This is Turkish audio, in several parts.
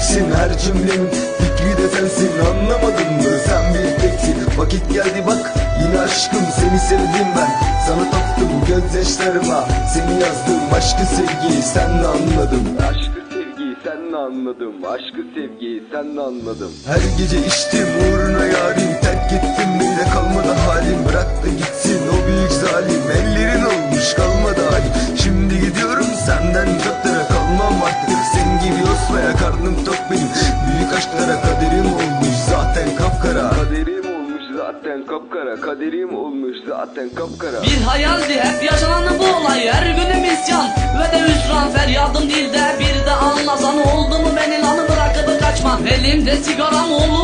teksin Her cümlemin fikri de sensin Anlamadın mı? Sen bir teksin Vakit geldi bak yine aşkım Seni sevdim ben. Sana taptım Gözyaşlarıma seni yazdım Aşkı sevgiyi senle anladım Aşkı sevgiyi senle anladım Aşkı sevgiyi senle anladım Her gece içtim uğruna yarim Terk ettim bile kalmadı kaderim olmuş zaten kapkara. Kaderim olmuş zaten kapkara Kaderim olmuş zaten kapkara. Bir hayaldi hep yaşanan bu olay Her günüm isyan ve de hüsran. Feryadım dilde bir de anlasan Oldu mu beni lanı bırakıp kaçma. Elimde sigaram olup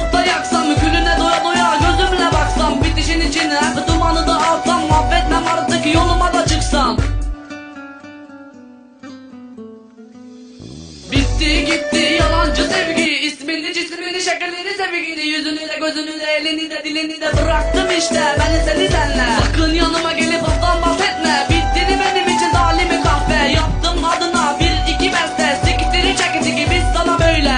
gözünü de elini de dilini de bıraktım işte. Beni seni senle. Sakın yanıma gelip ondan bahsetme. Bitti benim için dalimi kahve. Yaptım adına bir iki beste. Siktiri çekiti biz sana böyle.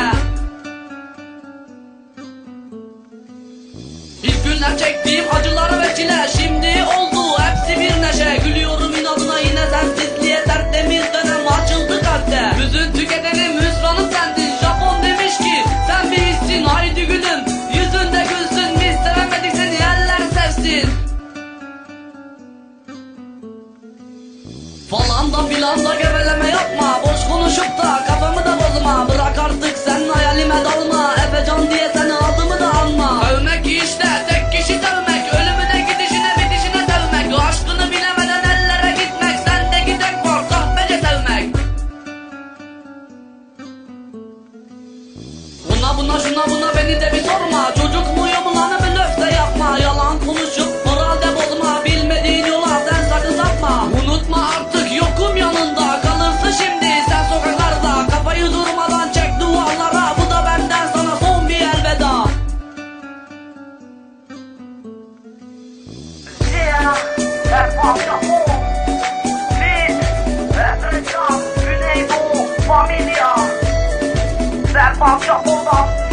İlk günler çektiğim acıları ve çile Filan da geveleme yapma. Boş konuşup da kafamı da bozma. Bırak artık sen hayalime dalma. Efecan diye seni adımı da alma Övmek işte tek kişi sevmek Ölümüne gidişine bitişine sevmek Aşkını bilemeden ellere gitmek. Sendeki tek var kahvece sevmek. Buna buna şuna buna beni de bir sorma 叫包包。